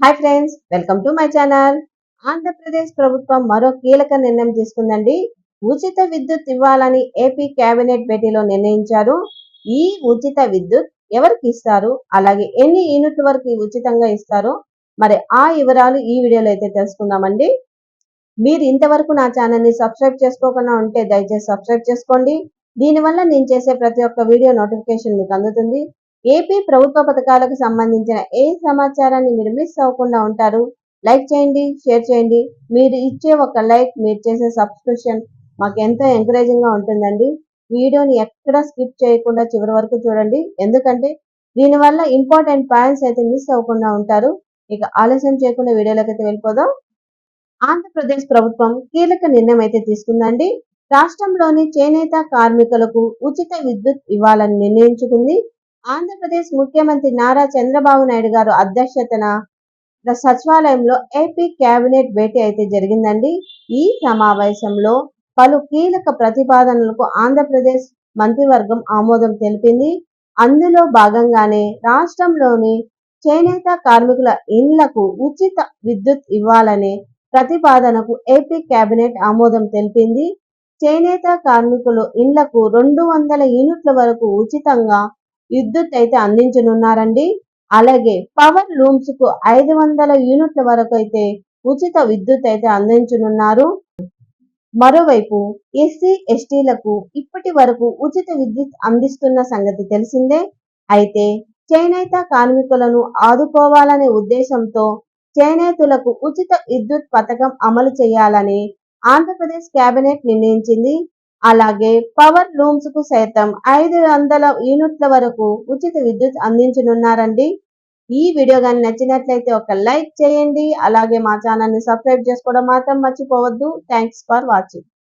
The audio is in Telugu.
Hi friends welcome to my channel. Andhra Pradesh ప్రభుత్వం మరో కీలక నిర్ణయం తీసుకుందండి. ఉచిత విద్యుత్ ఇవ్వాలని ఏపీ కేబినెట్ భేటీలో నిర్ణయించారు. ఈ ఉచిత విద్యుత్ ఎవరికి ఇస్తారు? అలాగే ఎన్ని యూనిట్ల వరకు ఉచితంగా ఇస్తారు? మరి ఆ వివరాలు ఈ వీడియోలో అయితే తెలుసుకుందామండి. మీరు ఇంతవరకు నా ఛానల్ని సబ్స్క్రైబ్ చేసుకోకుండా ఉంటే దయచేసి సబ్స్క్రైబ్ చేసుకోండి. దీనివల్ల నేను చేసే ప్రతి ఒక్క వీడియో నోటిఫికేషన్ మీకు అందుతుంది. ఏపీ ప్రభుత్వ పథకాలకు సంబంధించిన ఏ సమాచారాన్ని మీరు మిస్ అవ్వకుండా ఉంటారు? లైక్ చేయండి షేర్ చేయండి. మీరు ఇచ్చే ఒక లైక్ మీరు చేసే సబ్స్క్రిప్షన్ మాకు ఎంతో ఎంకరేజింగ్గా ఉంటుందండి. వీడియోని ఎక్కడ స్కిప్ చేయకుండా చివరి వరకు చూడండి. ఎందుకంటే దీనివల్ల ఇంపార్టెంట్ పాయింట్స్ అయితే మిస్ అవ్వకుండా ఉంటారు. ఇక ఆలస్యం చేయకుండా వీడియోలోకి అయితే వెళ్ళిపోదాం. ఆంధ్రప్రదేశ్ ప్రభుత్వం కీలక నిర్ణయం అయితే తీసుకుందండి. రాష్ట్రంలోని చేనేత కార్మికులకు ఉచిత విద్యుత్ ఇవ్వాలని నిర్ణయించుకుంది. ఆంధ్రప్రదేశ్ ముఖ్యమంత్రి నారా చంద్రబాబు నాయుడు గారు అధ్యక్షతన సచివాలయంలో ఏపీ కేబినెట్ భేటీ అయితే జరిగిందండి. ఈ సమావేశంలో పలు కీలక ప్రతిపాదనలకు ఆంధ్రప్రదేశ్ మంత్రివర్గం ఆమోదం తెలిపింది. అందులో భాగంగానే రాష్ట్రంలోని చేనేత కార్మికుల ఇండ్లకు ఉచిత విద్యుత్ ఇవ్వాలనే ప్రతిపాదనకు ఏపీ కేబినెట్ ఆమోదం తెలిపింది. చేనేత కార్మికులు ఇండ్లకు రెండు వందల యూనిట్ల వరకు ఉచితంగా విద్యుత్ అయితే అందించనున్నారండి. అలాగే పవర్ లూమ్స్కు ఐదు వందల యూనిట్ల వరకు అయితే ఉచిత విద్యుత్ అయితే అందించనున్నారు. మరోవైపు ఎస్సీ ఎస్టీలకు ఇప్పటి వరకు ఉచిత విద్యుత్ అందిస్తున్న సంగతి తెలిసిందే. అయితే చేనేత కార్మికులను ఆదుకోవాలనే ఉద్దేశంతో చేనేతులకు ఉచిత విద్యుత్ పథకం అమలు చేయాలని ఆంధ్రప్రదేశ్ కేబినెట్ నిర్ణయించింది. అలాగే పవర్ లూమ్స్కు సైతం ఐదు వందల యూనిట్ల వరకు ఉచిత విద్యుత్ అందించనున్నారండి. ఈ వీడియో కానీ నచ్చినట్లయితే ఒక లైక్ చేయండి. అలాగే మా ఛానల్ని సబ్స్క్రైబ్ చేసుకోవడం మాత్రం మర్చిపోవద్దు. Thanks for watching